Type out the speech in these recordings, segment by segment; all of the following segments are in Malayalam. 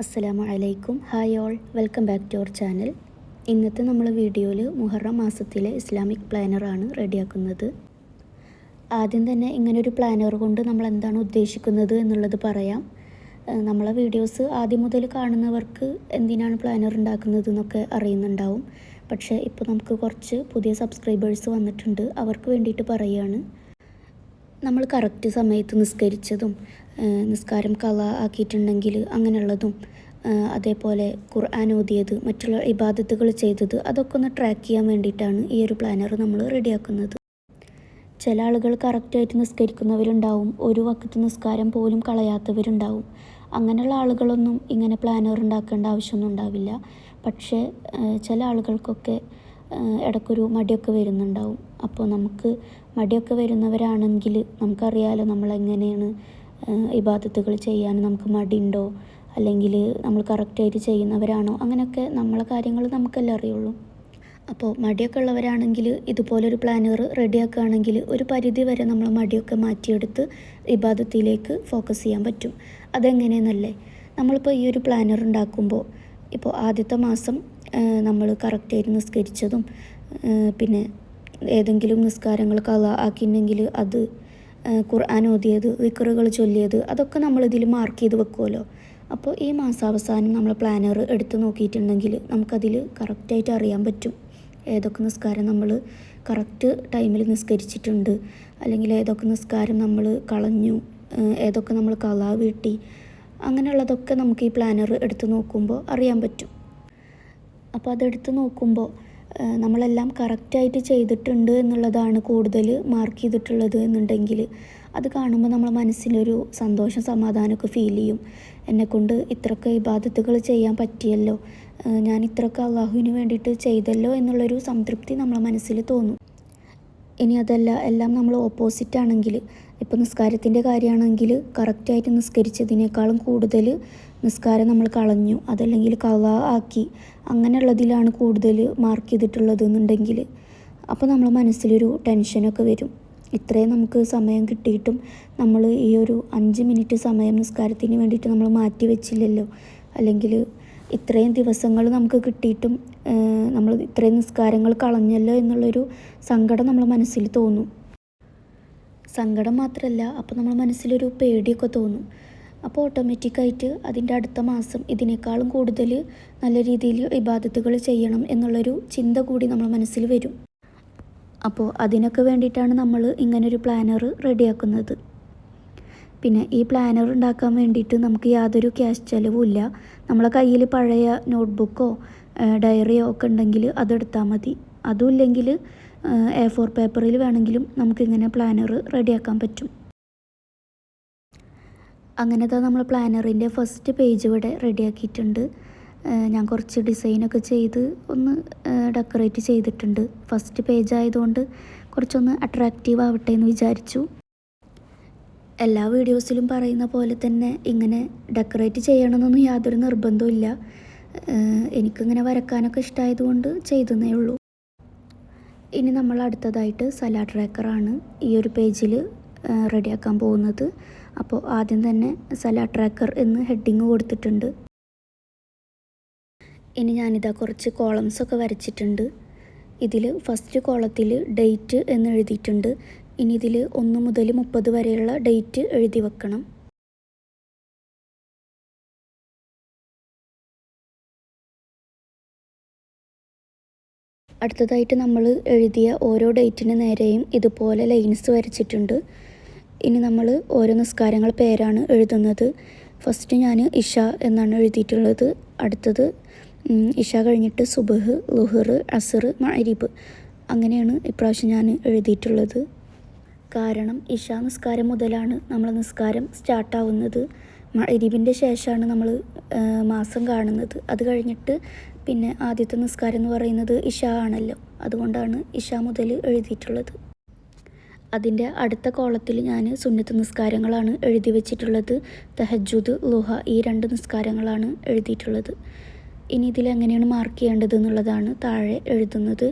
അസ്സലാമു അലൈക്കും hi all. Welcome back to our channel. ഇന്നത്തെ നമ്മൾ വീഡിയോയിൽ മുഹറം മാസത്തിലെ ഇസ്ലാമിക് പ്ലാനറാണ് റെഡിയാക്കുന്നത്. ആദ്യം തന്നെ ഇങ്ങനൊരു പ്ലാനർ കൊണ്ട് നമ്മൾ എന്താണ് ഉദ്ദേശിക്കുന്നത് എന്നുള്ളത് പറയാം. നമ്മളെ വീഡിയോസ് ആദ്യം മുതൽ കാണുന്നവർക്ക് എന്തിനാണ് പ്ലാനർ ഉണ്ടാക്കുന്നത് എന്നൊക്കെ അറിയുന്നുണ്ടാവും. പക്ഷേ ഇപ്പോൾ നമുക്ക് കുറച്ച് പുതിയ സബ്സ്ക്രൈബേഴ്സ് വന്നിട്ടുണ്ട്. അവർക്ക് വേണ്ടിയിട്ട് പറയുകയാണ് നമ്മൾ കറക്റ്റ് സമയത്ത് നിസ്കരിച്ചതും നിസ്കാരം കള ആക്കിയിട്ടുണ്ടെങ്കിൽ അങ്ങനെയുള്ളതും അതേപോലെ ഖുർആൻ ഓതിയത് മറ്റുള്ള ഇബാദത്തുകൾ ചെയ്തത് അതൊക്കെ ഒന്ന് ട്രാക്ക് ചെയ്യാൻ വേണ്ടിയിട്ടാണ് ഈ ഒരു പ്ലാനർ നമ്മൾ റെഡിയാക്കുന്നത് ചില ആളുകൾ കറക്റ്റായിട്ട് നിസ്കരിക്കുന്നവരുണ്ടാവും ഒരു വക്കത്ത് നിസ്കാരം പോലും കളയാത്തവരുണ്ടാവും. അങ്ങനെയുള്ള ആളുകളൊന്നും ഇങ്ങനെ പ്ലാനർ ഉണ്ടാക്കേണ്ട ആവശ്യമൊന്നും ഉണ്ടാവില്ല. പക്ഷേ ചില ആളുകൾക്കൊക്കെ ഇടയ്ക്കൊരു മടിയൊക്കെ വരുന്നുണ്ടാവും. അപ്പോൾ നമുക്ക് മടിയൊക്കെ വരുന്നവരാണെങ്കിൽ നമുക്കറിയാലോ നമ്മളെങ്ങനെയാണ് ഇബാദത്തുകൾ ചെയ്യാൻ നമുക്ക് മടിയുണ്ടോ? അല്ലെങ്കിൽ നമ്മൾ കറക്റ്റായിട്ട് ചെയ്യുന്നവരാണോ? അങ്ങനെയൊക്കെ നമ്മളെ കാര്യങ്ങൾ നമുക്കല്ലേ അറിയുള്ളൂ. അപ്പോൾ മടിയൊക്കെ ഉള്ളവരാണെങ്കിൽ ഇതുപോലൊരു പ്ലാനർ റെഡിയാക്കുകയാണെങ്കിൽ ഒരു പരിധി വരെ നമ്മൾ മടിയൊക്കെ മാറ്റിയെടുത്ത് ഇബാദത്തിലേക്ക് ഫോക്കസ് ചെയ്യാൻ പറ്റും. അതെങ്ങനെയെന്നല്ലേ? നമ്മളിപ്പോൾ ഈ ഒരു പ്ലാനർ ഉണ്ടാക്കുമ്പോൾ ഇപ്പോൾ ആദ്യത്തെ മാസം നമ്മൾ കറക്റ്റായിട്ട് നിസ്കരിച്ചതും പിന്നെ ഏതെങ്കിലും നിസ്കാരങ്ങൾ കള ആക്കിയിട്ടുണ്ടെങ്കിൽ അത് ഖുർആൻ ഓതിയത് വിക്കറുകൾ ചൊല്ലിയത് അതൊക്കെ നമ്മളിതിൽ മാർക്ക് ചെയ്ത് വെക്കുമല്ലോ അപ്പോൾ ഈ മാസാവസാനം നമ്മൾ പ്ലാനർ എടുത്ത് നോക്കിയിട്ടുണ്ടെങ്കിൽ നമുക്കതിൽ കറക്റ്റായിട്ട് അറിയാൻ പറ്റും. ഏതൊക്കെ നിസ്കാരം നമ്മൾ കറക്റ്റ് ടൈമിൽ നിസ്കരിച്ചിട്ടുണ്ട് അല്ലെങ്കിൽ ഏതൊക്കെ നിസ്കാരം നമ്മൾ കളഞ്ഞു ഏതൊക്കെ നമ്മൾ കള വീട്ടി അങ്ങനെയുള്ളതൊക്കെ നമുക്ക് ഈ പ്ലാനർ എടുത്ത് നോക്കുമ്പോൾ അറിയാൻ പറ്റും. അപ്പോൾ അതെടുത്ത് നോക്കുമ്പോൾ നമ്മളെല്ലാം കറക്റ്റായിട്ട് ചെയ്തിട്ടുണ്ട് എന്നുള്ളതാണ് കൂടുതൽ മാർക്ക് ചെയ്തിട്ടുള്ളത് എന്നുണ്ടെങ്കിൽ അത് കാണുമ്പോൾ നമ്മളെ മനസ്സിലൊരു സന്തോഷം സമാധാനമൊക്കെ ഫീൽ ചെയ്യും. എന്നെക്കൊണ്ട് ഇത്രയൊക്കെ ഇബാദത്തുകൾ ചെയ്യാൻ പറ്റിയല്ലോ ഞാൻ ഇത്രയൊക്കെ അള്ളാഹുവിന് വേണ്ടിയിട്ട് ചെയ്തല്ലോ എന്നുള്ളൊരു സംതൃപ്തി നമ്മളെ മനസ്സിൽ തോന്നും. ഇനി അതല്ല എല്ലാം നമ്മൾ ഓപ്പോസിറ്റ് ആണെങ്കിൽ ഇപ്പോൾ നിസ്കാരത്തിന്റെ കാര്യമാണെങ്കിൽ കറക്റ്റായിട്ട് നിസ്കരിച്ചതിനേക്കാളും കൂടുതൽ നിസ്കാരം നമ്മൾ കളഞ്ഞു. അതല്ലെങ്കിൽ കള ആക്കി. അങ്ങനെയുള്ളതിലാണ് കൂടുതൽ മാർക്ക് ചെയ്തിട്ടുള്ളത് എന്നുണ്ടെങ്കിൽ അപ്പോൾ നമ്മളെ മനസ്സിലൊരു ടെൻഷനൊക്കെ വരും. ഇത്രയും നമുക്ക് സമയം കിട്ടിയിട്ടും നമ്മൾ ഈ ഒരു അഞ്ച് മിനിറ്റ് സമയം നിസ്കാരത്തിന് വേണ്ടിയിട്ട് നമ്മൾ മാറ്റി വെച്ചില്ലല്ലോ. അല്ലെങ്കിൽ ഇത്രയും ദിവസങ്ങൾ നമുക്ക് കിട്ടിയിട്ടും നമ്മൾ ഇത്രയും നിസ്കാരങ്ങൾ കളഞ്ഞല്ലോ എന്നുള്ളൊരു സങ്കടം നമ്മളെ മനസ്സിൽ തോന്നും. സങ്കടം മാത്രമല്ല അപ്പോൾ നമ്മളെ മനസ്സിലൊരു പേടിയൊക്കെ തോന്നും. അപ്പോൾ ഓട്ടോമാറ്റിക്കായിട്ട് അതിന്റെ അടുത്ത മാസം ഇതിനേക്കാളും കൂടുതൽ നല്ല രീതിയിൽ ഇബാദത്തുകൾ ചെയ്യണം എന്നുള്ളൊരു ചിന്ത കൂടി നമ്മളെ മനസ്സിൽ വരും. അപ്പോൾ അതിനൊക്കെ വേണ്ടിയിട്ടാണ് നമ്മൾ ഇങ്ങനൊരു പ്ലാനർ റെഡിയാക്കുന്നത് പിന്നെ ഈ പ്ലാനർ ഉണ്ടാക്കാൻ വേണ്ടിയിട്ട് നമുക്ക് യാതൊരു ക്യാഷ് ചിലവും ഇല്ല നമ്മളെ കയ്യിൽ പഴയ നോട്ട്ബുക്കോ ഡയറിയോ ഒക്കെ ഉണ്ടെങ്കിൽ അതെടുത്താൽ മതി. അതും ഇല്ലെങ്കിൽ എ ഫോർ പേപ്പറിൽ വേണമെങ്കിലും നമുക്കിങ്ങനെ പ്ലാനർ റെഡിയാക്കാൻ പറ്റും. അങ്ങനത്തെ നമ്മൾ പ്ലാനറിന്റെ ഫസ്റ്റ് പേജ് ഇവിടെ റെഡിയാക്കിയിട്ടുണ്ട് ഞാൻ കുറച്ച് ഡിസൈനൊക്കെ ചെയ്ത് ഒന്ന് ഡെക്കറേറ്റ് ചെയ്തിട്ടുണ്ട്. ഫസ്റ്റ് പേജ് ആയതുകൊണ്ട് കുറച്ചൊന്ന് അട്രാക്റ്റീവ് ആവട്ടെ എന്ന് വിചാരിച്ചു. എല്ലാ വീഡിയോസിലും പറയുന്ന പോലെ തന്നെ ഇങ്ങനെ ഡെക്കറേറ്റ് ചെയ്യണമെന്നൊന്നും യാതൊരു നിർബന്ധവും ഇല്ല എനിക്കിങ്ങനെ വരക്കാനൊക്കെ ഇഷ്ടമായതുകൊണ്ട് ചെയ്തതേ ഉള്ളൂ. ഇനി നമ്മൾ അടുത്തതായിട്ട് സലാഡ് ട്രാക്കറാണ് ഈ ഒരു പേജിൽ റെഡിയാക്കാൻ പോകുന്നത്. അപ്പോൾ ആദ്യം തന്നെ സലാഡ് ട്രാക്കർ എന്ന് ഹെഡിങ് കൊടുത്തിട്ടുണ്ട്. ഇനി ഞാനിതാ കുറച്ച് കോളംസ് ഒക്കെ വരച്ചിട്ടുണ്ട്. ഇതിൽ ഫസ്റ്റ് കോളത്തിൽ ഡേറ്റ് എന്ന് എഴുതിയിട്ടുണ്ട്. ഇനി ഇതിൽ ഒന്ന് മുതൽ മുപ്പത് വരെയുള്ള ഡേറ്റ് എഴുതി വെക്കണം. അടുത്തതായിട്ട് നമ്മൾ എഴുതിയ ഓരോ ഡേറ്റിന് നേരെയും ഇതുപോലെ ലൈൻസ് വരച്ചിട്ടുണ്ട്. ഇനി നമ്മൾ ഓരോ നിസ്കാരങ്ങൾ പേരാണ് എഴുതുന്നത്. ഫസ്റ്റ് ഞാൻ ഇഷ എന്നാണ് എഴുതിയിട്ടുള്ളത്. അടുത്തത് ഇഷ കഴിഞ്ഞിട്ട് സുബഹ് ലുഹർ അസർ മഅരിബ് അങ്ങനെയാണ് ഇപ്രാവശ്യം ഞാൻ എഴുതിയിട്ടുള്ളത്. കാരണം ഇഷാ നിസ്കാരം മുതലാണ് നമ്മൾ നിസ്കാരം സ്റ്റാർട്ടാവുന്നത് മഅരിബിന്റെ ശേഷമാണ് നമ്മൾ മാസം കാണുന്നത്. അത് കഴിഞ്ഞിട്ട് പിന്നെ ആദ്യത്തെ നിസ്കാരം എന്ന് പറയുന്നത് ഇഷ ആണല്ലോ. അതുകൊണ്ടാണ് ഇഷ മുതൽ എഴുതിയിട്ടുള്ളത്. അതിന്റെ അടുത്ത കോളത്തിൽ ഞാൻ സുന്നത്ത് നിസ്കാരങ്ങളാണ് എഴുതി വെച്ചിട്ടുള്ളത്. തഹജുദ് ലുഹ ഈ രണ്ട് നിസ്കാരങ്ങളാണ് എഴുതിയിട്ടുള്ളത്. ഇനി ഇതിൽ എങ്ങനെയാണ് മാർക്ക് ചെയ്യേണ്ടത് എന്നുള്ളതാണ് താഴെ എഴുതുന്നത്.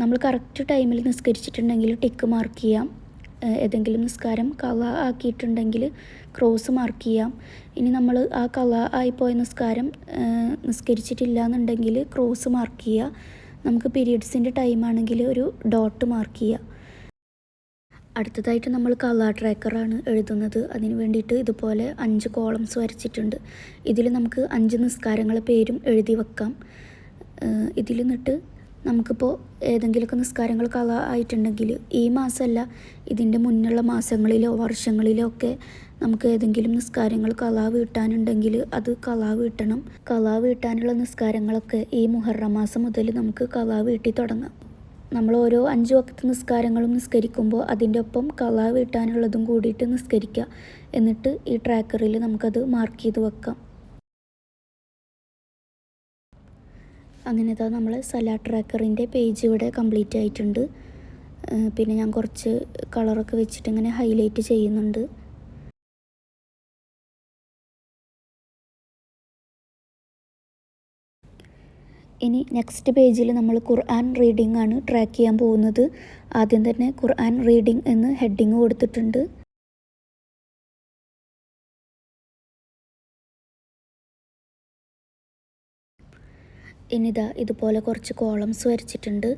നമ്മൾ കറക്റ്റ് ടൈമിൽ നിസ്കരിച്ചിട്ടുണ്ടെങ്കിൽ ടിക്ക് മാർക്ക് ചെയ്യാം. ഏതെങ്കിലും നിസ്കാരം കള ആക്കിയിട്ടുണ്ടെങ്കിൽ ക്രോസ് മാർക്ക് ചെയ്യാം. ഇനി നമ്മൾ ആ കള ആയിപ്പോയ നിസ്കാരം നിസ്കരിച്ചിട്ടില്ല എന്നുണ്ടെങ്കിൽ ക്രോസ് മാർക്ക് ചെയ്യുക. നമുക്ക് പീരീഡ്സിന്റെ ടൈം ആണെങ്കിൽ ഒരു ഡോട്ട് മാർക്ക് ചെയ്യുക. അടുത്തതായിട്ട് നമ്മൾ കളർ ട്രാക്കറാണ് എഴുതുന്നത്. അതിന് വേണ്ടിയിട്ട് ഇതുപോലെ അഞ്ച് കോളംസ് വരച്ചിട്ടുണ്ട്. ഇതിൽ നമുക്ക് അഞ്ച് നിസ്കാരങ്ങളെ പേരും എഴുതി വെക്കാം. ഇതിൽ നിന്നിട്ട് നമുക്കിപ്പോൾ ഏതെങ്കിലുമൊക്കെ നിസ്കാരങ്ങൾ കള ആയിട്ടുണ്ടെങ്കിൽ ഈ മാസമല്ല ഇതിന്റെ മുന്നുള്ള മാസങ്ങളിലോ വർഷങ്ങളിലോ ഒക്കെ നമുക്ക് ഏതെങ്കിലും നിസ്കാരങ്ങൾ കളാ വീട്ടാനുണ്ടെങ്കിൽ അത് കളാ വീട്ടണം. കളാ വീട്ടാനുള്ള നിസ്കാരങ്ങളൊക്കെ ഈ മുഹറമാസം മുതൽ നമുക്ക് കളാ വീട്ടി തുടങ്ങാം. നമ്മൾ ഓരോ അഞ്ച് വക്കത്ത് നിസ്കാരങ്ങളും നിസ്കരിക്കുമ്പോൾ അതിന്റെ ഒപ്പം കള വീട്ടാനുള്ളതും കൂടിയിട്ട് നിസ്കരിക്കുക എന്നിട്ട് ഈ ട്രാക്കറിൽ നമുക്കത് മാർക്ക് ചെയ്ത് വെക്കാം. അങ്ങനെ ഇതാ നമ്മൾ സലാ ട്രാക്കറിന്റെ പേജ് ഇവിടെ കംപ്ലീറ്റ് ആയിട്ടുണ്ട്. പിന്നെ ഞാൻ കുറച്ച് കളറൊക്കെ വെച്ചിട്ട് ഇങ്ങനെ ഹൈലൈറ്റ് ചെയ്യുന്നുണ്ട്. ഇനി നെക്സ്റ്റ് പേജിൽ നമ്മൾ ഖുർആൻ റീഡിംഗ് ആണ് ട്രാക്ക് ചെയ്യാൻ പോകുന്നത്. ആദ്യം തന്നെ ഖുർആൻ റീഡിംഗ് എന്ന് ഹെഡിങ് കൊടുത്തിട്ടുണ്ട്. ഇനിതാ ഇതുപോലെ കുറച്ച് കോളംസ് വരച്ചിട്ടുണ്ട്.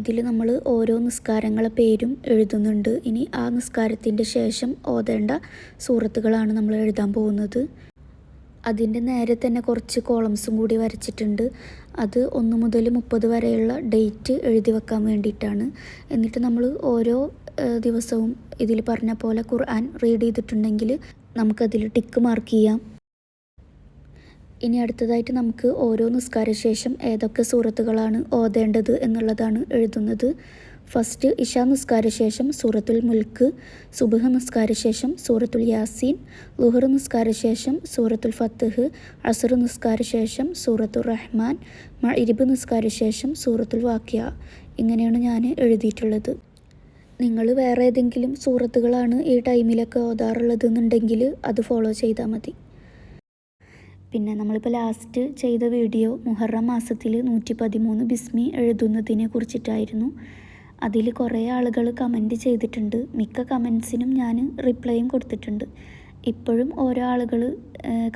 ഇതിൽ നമ്മൾ ഓരോ നിസ്കാരങ്ങളെ പേരും എഴുതുന്നുണ്ട്. ഇനി ആ നിസ്കാരത്തിന്റെ ശേഷം ഓതേണ്ട സൂറത്തുകളാണ് നമ്മൾ എഴുതാൻ പോകുന്നത്. അതിന്റെ നേരെ തന്നെ കുറച്ച് കോളംസും കൂടി വരച്ചിട്ടുണ്ട്. അത് ഒന്ന് മുതൽ മുപ്പത് വരെയുള്ള ഡേറ്റ് എഴുതി വെക്കാൻ വേണ്ടിയിട്ടാണ്. എന്നിട്ട് നമ്മൾ ഓരോ ദിവസവും ഇതിൽ പറഞ്ഞ പോലെ ഖുർആൻ റീഡ് ചെയ്തിട്ടുണ്ടെങ്കിൽ നമുക്കതിൽ ടിക്ക് മാർക്ക് ചെയ്യാം. ഇനി അടുത്തതായിട്ട് നമുക്ക് ഓരോ നിസ്കാരശേഷം ഏതൊക്കെ സൂറത്തുകളാണ് ഓതേണ്ടത് എന്നുള്ളതാണ് എഴുതുന്നത്. ഫസ്റ്റ് ഇഷ നിസ്കാര ശേഷം സൂറത്തുൽ മുൽക്ക് സുബഹ നിസ്കാര ശേഷം സൂറത്തുൽ യാസീൻ ലുഹർ നിസ്കാര ശേഷം സൂറത്തുൽ ഫത്തഹ് അസർ നിസ്കാര ശേഷം സൂറത്തുൽ റഹ്മാൻ ഇരിബ് നിസ്കാര ശേഷം സൂറത്തുൽ വാക്യ. ഇങ്ങനെയാണ് ഞാൻ എഴുതിയിട്ടുള്ളത്. നിങ്ങൾ വേറെ ഏതെങ്കിലും സൂറത്തുകളാണ് ഈ ടൈമിലൊക്കെ ഓതാറുള്ളത് എന്നുണ്ടെങ്കിൽ അത് ഫോളോ ചെയ്താൽ മതി. പിന്നെ നമ്മളിപ്പോൾ ലാസ്റ്റ് ചെയ്ത വീഡിയോ മുഹറം മാസത്തിൽ നൂറ്റി പതിമൂന്ന് ബിസ്മി എഴുതുന്നതിനെ കുറിച്ചിട്ടായിരുന്നു. അതിൽ കുറേ ആളുകൾ കമന്റ് ചെയ്തിട്ടുണ്ട്. മിക്ക കമൻസിനും ഞാൻ റിപ്ലൈയും കൊടുത്തിട്ടുണ്ട്. ഇപ്പോഴും ഓരോ ആളുകൾ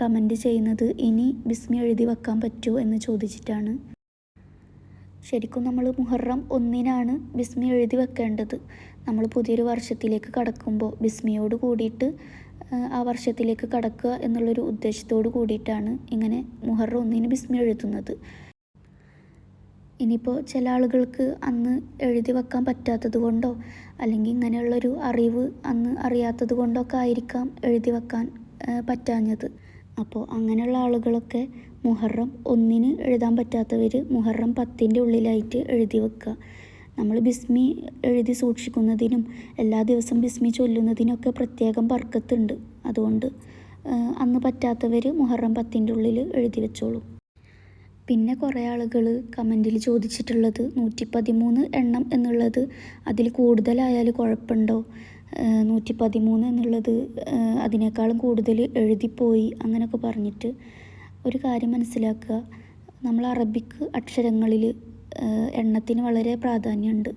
കമന്റ് ചെയ്യുന്നത് ഇനി ബിസ്മി എഴുതി വെക്കാൻ പറ്റുമോ എന്ന് ചോദിച്ചിട്ടാണ്. ശരിക്കും നമ്മൾ മുഹറം ഒന്നിനാണ് ബിസ്മി എഴുതി വെക്കേണ്ടത്. നമ്മൾ പുതിയൊരു വർഷത്തിലേക്ക് കടക്കുമ്പോൾ ബിസ്മിയോട് കൂടിയിട്ട് ആ വർഷത്തിലേക്ക് കടക്കുക എന്നുള്ളൊരു ഉദ്ദേശത്തോട് കൂടിയിട്ടാണ് ഇങ്ങനെ മുഹറം ഒന്നിന് ബിസ്മി എഴുതുന്നത്. ഇനിയിപ്പോൾ ചില ആളുകൾക്ക് അന്ന് എഴുതി വെക്കാൻ പറ്റാത്തത് കൊണ്ടോ അല്ലെങ്കിൽ ഇങ്ങനെയുള്ളൊരു അറിവ് അന്ന് അറിയാത്തത് കൊണ്ടൊക്കെ ആയിരിക്കാം എഴുതി വെക്കാൻ പറ്റാഞ്ഞത്. അപ്പോൾ അങ്ങനെയുള്ള ആളുകളൊക്കെ മുഹറം ഒന്നിന് എഴുതാൻ പറ്റാത്തവർ മുഹറം പത്തിന്റെ ഉള്ളിലായിട്ട് എഴുതി വെക്കുക. നമ്മൾ ബിസ്മി എഴുതി സൂക്ഷിക്കുന്നതിനും എല്ലാ ദിവസവും ബിസ്മി ചൊല്ലുന്നതിനൊക്കെ പ്രത്യേകം ബർക്കത്തുണ്ട്. അതുകൊണ്ട് അന്ന് പറ്റാത്തവർ മുഹറം പത്തിന്റെ ഉള്ളിൽ എഴുതി വെച്ചോളൂ. പിന്നെ കുറേ ആളുകൾ കമന്റിൽ ചോദിച്ചിട്ടുള്ളത് നൂറ്റി പതിമൂന്ന് എണ്ണം എന്നുള്ളത് അതിൽ കൂടുതലായാൽ കുഴപ്പമുണ്ടോ? നൂറ്റി പതിമൂന്ന് എന്നുള്ളത് അതിനേക്കാളും കൂടുതൽ എഴുതിപ്പോയി അങ്ങനെയൊക്കെ പറഞ്ഞിട്ട് ഒരു കാര്യം മനസ്സിലാക്കുക. നമ്മൾ അറബിക്ക് അക്ഷരങ്ങളിൽ എണ്ണത്തിന് വളരെ പ്രാധാന്യമുണ്ട്.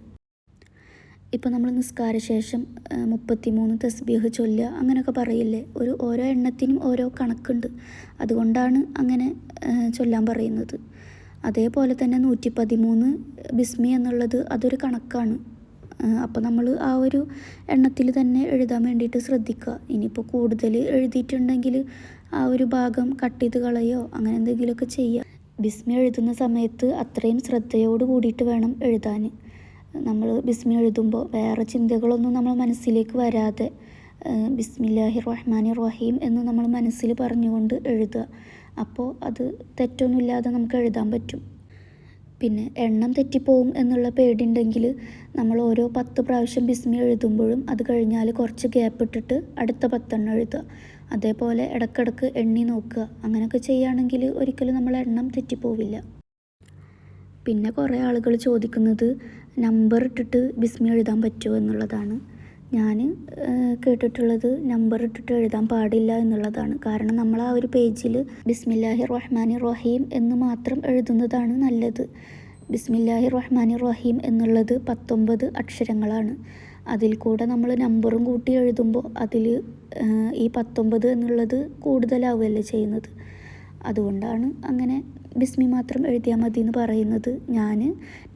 ഇപ്പോൾ നമ്മൾ നിസ്കാരശേഷം മുപ്പത്തിമൂന്ന് തസ്ബീഹ് ചൊല്ലുക അങ്ങനെയൊക്കെ പറയില്ലേ? ഒരു ഓരോ എണ്ണത്തിനും ഓരോ കണക്കുണ്ട്. അതുകൊണ്ടാണ് അങ്ങനെ ചൊല്ലാൻ പറയുന്നത്. അതേപോലെ തന്നെ നൂറ്റി പതിമൂന്ന് ബിസ്മി എന്നുള്ളത് അതൊരു കണക്കാണ്. അപ്പോൾ നമ്മൾ ആ ഒരു എണ്ണത്തിൽ തന്നെ എഴുതാൻ വേണ്ടിയിട്ട് ശ്രദ്ധിക്കുക. ഇനിയിപ്പോൾ കൂടുതൽ എഴുതിയിട്ടുണ്ടെങ്കിൽ ആ ഒരു ഭാഗം കട്ട് ചെയ്ത് കളയോ അങ്ങനെ എന്തെങ്കിലുമൊക്കെ ചെയ്യുക. ബിസ്മി എഴുതുന്ന സമയത്ത് അത്രയും ശ്രദ്ധയോട് കൂടിയിട്ട് വേണം എഴുതാൻ. നമ്മൾ ബിസ്മി എഴുതുമ്പോൾ വേറെ ചിന്തകളൊന്നും നമ്മൾ മനസ്സിലേക്ക് വരാതെ ബിസ്മില്ലാഹി റഹ്മാനി റഹീം എന്ന് നമ്മൾ മനസ്സിൽ പറഞ്ഞുകൊണ്ട് എഴുതുക. അപ്പോൾ അത് തെറ്റൊന്നുമില്ലാതെ നമുക്ക് എഴുതാൻ പറ്റും. പിന്നെ എണ്ണം തെറ്റിപ്പോവും എന്നുള്ള പേടിയുണ്ടെങ്കിൽ നമ്മൾ ഓരോ പത്ത് പ്രാവശ്യം ബിസ്മി എഴുതുമ്പോഴും അത് കഴിഞ്ഞാൽ കുറച്ച് ഗ്യാപ്പ് ഇട്ടിട്ട് അടുത്ത പത്തെണ്ണം എഴുതുക. അതേപോലെ ഇടക്കിടക്ക് എണ്ണി നോക്കുക. അങ്ങനെയൊക്കെ ചെയ്യുകയാണെങ്കിൽ ഒരിക്കലും നമ്മൾ എണ്ണം തെറ്റിപ്പോവില്ല. പിന്നെ കുറേ ആളുകൾ ചോദിക്കുന്നത് നമ്പർ ഇട്ടിട്ട് ബിസ്മി എഴുതാൻ പറ്റുമോ എന്നുള്ളതാണ്. ഞാൻ കേട്ടിട്ടുള്ളത് നമ്പർ ഇട്ടിട്ട് എഴുതാൻ പാടില്ല എന്നുള്ളതാണ്. കാരണം നമ്മൾ ആ ഒരു പേജിൽ ബിസ്മില്ലാഹി റഹ്മാനി റഹീം എന്ന് മാത്രം എഴുതുന്നതാണ് നല്ലത്. ബിസ്മില്ലാഹി റഹ്മാനി റഹീം എന്നുള്ളത് പത്തൊമ്പത് അക്ഷരങ്ങളാണ്. അതിൽ കൂടെ നമ്മൾ നമ്പറും കൂട്ടി എഴുതുമ്പോൾ അതിൽ ഈ പത്തൊമ്പത് എന്നുള്ളത് കൂടുതലാവുകയല്ലേ ചെയ്യുന്നത്. അതുകൊണ്ടാണ് അങ്ങനെ ബിസ്മി മാത്രം എഴുതിയാൽ മതി എന്ന് പറയുന്നത്. ഞാൻ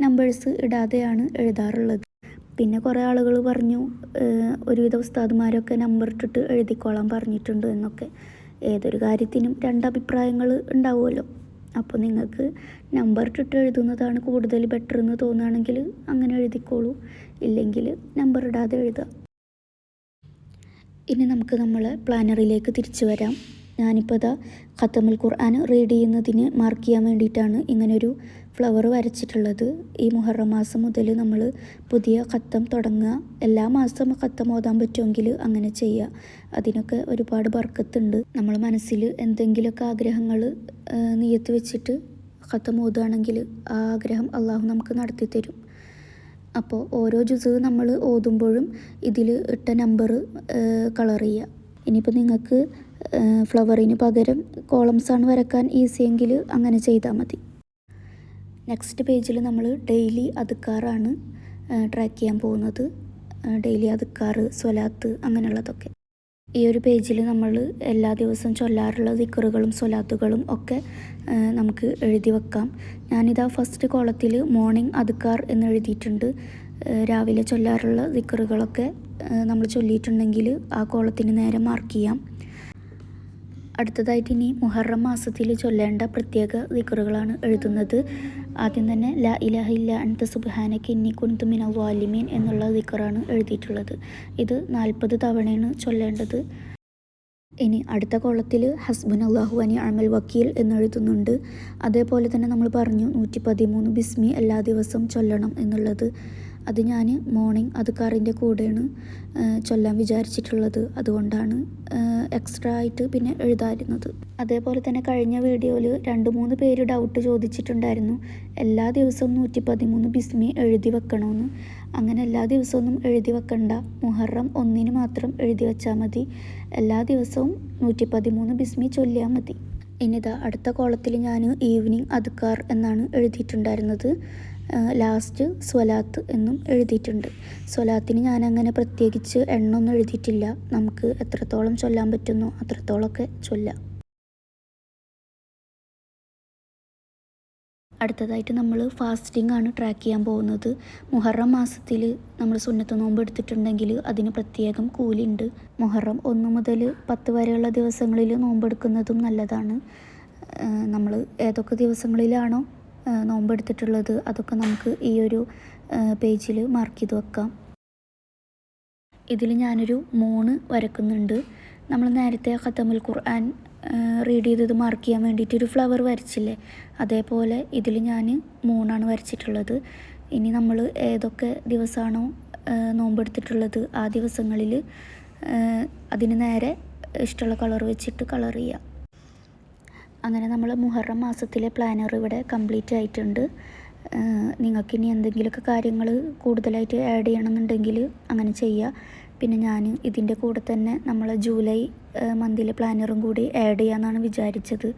നമ്പേഴ്സ് ഇടാതെയാണ് എഴുതാറുള്ളത്. പിന്നെ കുറേ ആളുകൾ പറഞ്ഞു ഒരുവിധ ഉസ്താദുമാരൊക്കെ നമ്പർ ഇട്ടിട്ട് എഴുതിക്കോളാൻ പറഞ്ഞിട്ടുണ്ട് എന്നൊക്കെ. ഏതൊരു കാര്യത്തിനും രണ്ടഭിപ്രായങ്ങൾ ഉണ്ടാവുമല്ലോ. അപ്പോൾ നിങ്ങൾക്ക് നമ്പർ ഇട്ടിട്ട് എഴുതുന്നതാണ് കൂടുതൽ ബെറ്റർ എന്ന് തോന്നുകയാണെങ്കിൽ അങ്ങനെ എഴുതിക്കോളൂ. ഇല്ലെങ്കിൽ നമ്പർ ഇടാതെ എഴുതാം ഇനി നമുക്ക് നമ്മളെ പ്ലാനറിലേക്ക് തിരിച്ചു വരാം. ഞാനിപ്പോൾ ഇതാ ഖത്തമുൽ ഖുർആൻ റീഡ് ചെയ്യുന്നതിന് മാർക്ക് ചെയ്യാൻ വേണ്ടിയിട്ടാണ് ഇങ്ങനൊരു ഫ്ലവർ വരച്ചിട്ടുള്ളത്. ഈ മുഹറം മാസം മുതൽ നമ്മൾ പുതിയ ഖത്തം തുടങ്ങുക. എല്ലാ മാസം ഖത്തം ഓതാൻ പറ്റുമെങ്കിൽ അങ്ങനെ ചെയ്യുക. അതിനൊക്കെ ഒരുപാട് ബർക്കത്തുണ്ട്. നമ്മൾ മനസ്സിൽ എന്തെങ്കിലുമൊക്കെ ആഗ്രഹങ്ങൾ നീയത്ത് വെച്ചിട്ട് ഖത്തം ഓതുകയാണെങ്കിൽ ആ ആഗ്രഹം അള്ളാഹു നമുക്ക് നടത്തി തരും. അപ്പോൾ ഓരോ ജുസ് നമ്മൾ ഓതുമ്പോഴും ഇതിൽ ഇട്ട നമ്പർ കളർ ചെയ്യുക. ഇനിയിപ്പോൾ നിങ്ങൾക്ക് ഫ്ലവറിന് പകരം കോളംസാണ് വരക്കാൻ ഈസിയെങ്കിൽ അങ്ങനെ ചെയ്താൽ മതി. നെക്സ്റ്റ് പേജിൽ നമ്മൾ ഡെയിലി അതുക്കാറാണ് ട്രാക്ക് ചെയ്യാൻ പോകുന്നത്. ഡെയിലി അതുക്കാറ് സ്വലാത്ത് അങ്ങനെയുള്ളതൊക്കെ. ഈ ഒരു പേജിൽ നമ്മൾ എല്ലാ ദിവസവും ചൊല്ലാറുള്ള ദിക്കറുകളും സ്വലാത്തുകളും ഒക്കെ നമുക്ക് എഴുതി വെക്കാം. ഞാനിതാ ഫസ്റ്റ് കോളത്തിൽ മോർണിംഗ് അതുക്കാർ എന്ന് എഴുതിയിട്ടുണ്ട്. രാവിലെ ചൊല്ലാറുള്ള ദിക്കറുകളൊക്കെ നമ്മൾ ചൊല്ലിയിട്ടുണ്ടെങ്കിൽ ആ കോളത്തിന് നേരെ മാർക്ക് ചെയ്യാം. അടുത്തതായിട്ട് ഇനി മുഹറം മാസത്തിൽ ചൊല്ലേണ്ട പ്രത്യേക ദിക്കറുകളാണ് എഴുതുന്നത്. ആദ്യം തന്നെ ല ഇലഹ ഇല്ല അൻത സുബാനക്ക് ഇന്നി കുന്തുമിന വാലിമീൻ എന്നുള്ള ദിക്കറാണ് എഴുതിയിട്ടുള്ളത്. ഇത് നാൽപ്പത് തവണയാണ് ചൊല്ലേണ്ടത്. ഇനി അടുത്ത കോളത്തിൽ ഹസ്ബുൻ അള്ളാഹു അനി അമൽ വക്കീൽ എന്നെഴുതുന്നുണ്ട് അതേപോലെ തന്നെ നമ്മൾ പറഞ്ഞു നൂറ്റി പതിമൂന്ന് ബിസ്മി എല്ലാ ദിവസവും ചൊല്ലണം എന്നുള്ളത്. അത് ഞാൻ മോർണിംഗ് അത് കാറിന്റെ കൂടെയാണ് ചൊല്ലാൻ വിചാരിച്ചിട്ടുള്ളത്. അതുകൊണ്ടാണ് എക്സ്ട്രാ ആയിട്ട് പിന്നെ എഴുതാറുന്നത് അതേപോലെ തന്നെ കഴിഞ്ഞ വീഡിയോയിൽ രണ്ട് മൂന്ന് പേര് ഡൗട്ട് ചോദിച്ചിട്ടുണ്ടായിരുന്നു. എല്ലാ ദിവസവും നൂറ്റി പതിമൂന്ന് ബിസ്മി എഴുതി വെക്കണമെന്ന് അങ്ങനെ എല്ലാ ദിവസമൊന്നും എഴുതി വെക്കണ്ട. മുഹറം ഒന്നിന് മാത്രം എഴുതി വെച്ചാൽ മതി. എല്ലാ ദിവസവും നൂറ്റി പതിമൂന്ന് ബിസ്മി ചൊല്ലിയാൽ മതി. ഇനിതാ അടുത്ത കോളത്തിൽ ഞാൻ ഈവനിങ് അദ്ക്കാർ എന്നാണ് എഴുതിയിട്ടുണ്ടായിരുന്നത്. ലാസ്റ്റ് സ്വലാത്ത് എന്നും എഴുതിയിട്ടുണ്ട്. സ്വലാത്തിന് അങ്ങനെ പ്രത്യേകിച്ച് എണ്ണൊന്നും എഴുതിയിട്ടില്ല. നമുക്ക് എത്രത്തോളം ചൊല്ലാൻ പറ്റുന്നു അത്രത്തോളമൊക്കെ ചൊല്ലാം. അടുത്തതായിട്ട് നമ്മൾ ഫാസ്റ്റിംഗ് ആണ് ട്രാക്ക് ചെയ്യാൻ പോകുന്നത്. മുഹറം മാസത്തിൽ നമ്മൾ സുന്നത്ത് നോമ്പ് എടുത്തിട്ടുണ്ടെങ്കിൽ അതിന് പ്രത്യേകം കൂലിയുണ്ട് മുഹറം ഒന്ന് മുതൽ പത്ത് വരെയുള്ള ദിവസങ്ങളിൽ നോമ്പെടുക്കുന്നതും നല്ലതാണ്. നമ്മൾ ഏതൊക്കെ ദിവസങ്ങളിലാണോ നോമ്പെടുത്തിട്ടുള്ളത് അതൊക്കെ നമുക്ക് ഈ ഒരു പേജിൽ മാർക്ക് ചെയ്ത് വെക്കാം. ഇതിൽ ഞാനൊരു മൂന്ന് വരക്കുന്നുണ്ട്. നമ്മൾ നേരത്തെ ഖത്തമുൽ ഖുർആൻ റീഡ് ചെയ്തത് മാർക്ക് ചെയ്യാൻ വേണ്ടിയിട്ട് ഒരു ഫ്ലവർ വരച്ചില്ലേ? അതേപോലെ ഇതിൽ ഞാൻ മൂന്നാണ് വരച്ചിട്ടുള്ളത്. ഇനി നമ്മൾ ഏതൊക്കെ ദിവസമാണോ നോമ്പെടുത്തിട്ടുള്ളത് ആ ദിവസങ്ങളിൽ അതിന് നേരെ ഇഷ്ടമുള്ള കളർ വെച്ചിട്ട് കളർ ചെയ്യാം. അങ്ങനെ നമ്മൾ മുഹറം മാസത്തിലെ പ്ലാനർ ഇവിടെ കംപ്ലീറ്റ് ആയിട്ടുണ്ട്. നിങ്ങൾക്ക് ഇനി എന്തെങ്കിലുമൊക്കെ കാര്യങ്ങൾ കൂടുതലായിട്ട് ആഡ് ചെയ്യണമെന്നുണ്ടെങ്കിൽ അങ്ങനെ ചെയ്യുക പിന്നെ ഞാൻ ഇതിന്റെ കൂടെ തന്നെ നമ്മൾ ജൂലൈ മന്തിലെ പ്ലാനറും കൂടി ആഡ് ചെയ്യാമെന്നാണ് വിചാരിച്ചത്.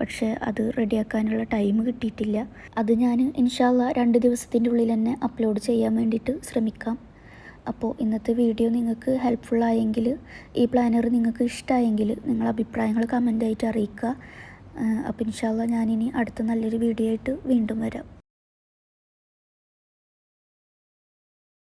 പക്ഷേ അത് റെഡിയാക്കാനുള്ള ടൈം കിട്ടിയിട്ടില്ല. അത് ഞാൻ ഇൻഷാല്ല രണ്ട് ദിവസത്തിന്റെ ഉള്ളിൽ തന്നെ അപ്ലോഡ് ചെയ്യാൻ വേണ്ടിയിട്ട് ശ്രമിക്കാം. അപ്പോൾ ഇന്നത്തെ വീഡിയോ നിങ്ങൾക്ക് ഹെൽപ്ഫുള്ളായെങ്കിൽ ഈ പ്ലാനർ നിങ്ങൾക്ക് ഇഷ്ടമായെങ്കിൽ നിങ്ങൾ അഭിപ്രായങ്ങൾ കമന്റായിട്ട് അറിയിക്കുക. അപ്പോൾ ഇൻഷാല്ല ഞാനിനി അടുത്ത നല്ലൊരു വീഡിയോ ആയിട്ട് വീണ്ടും വരാം.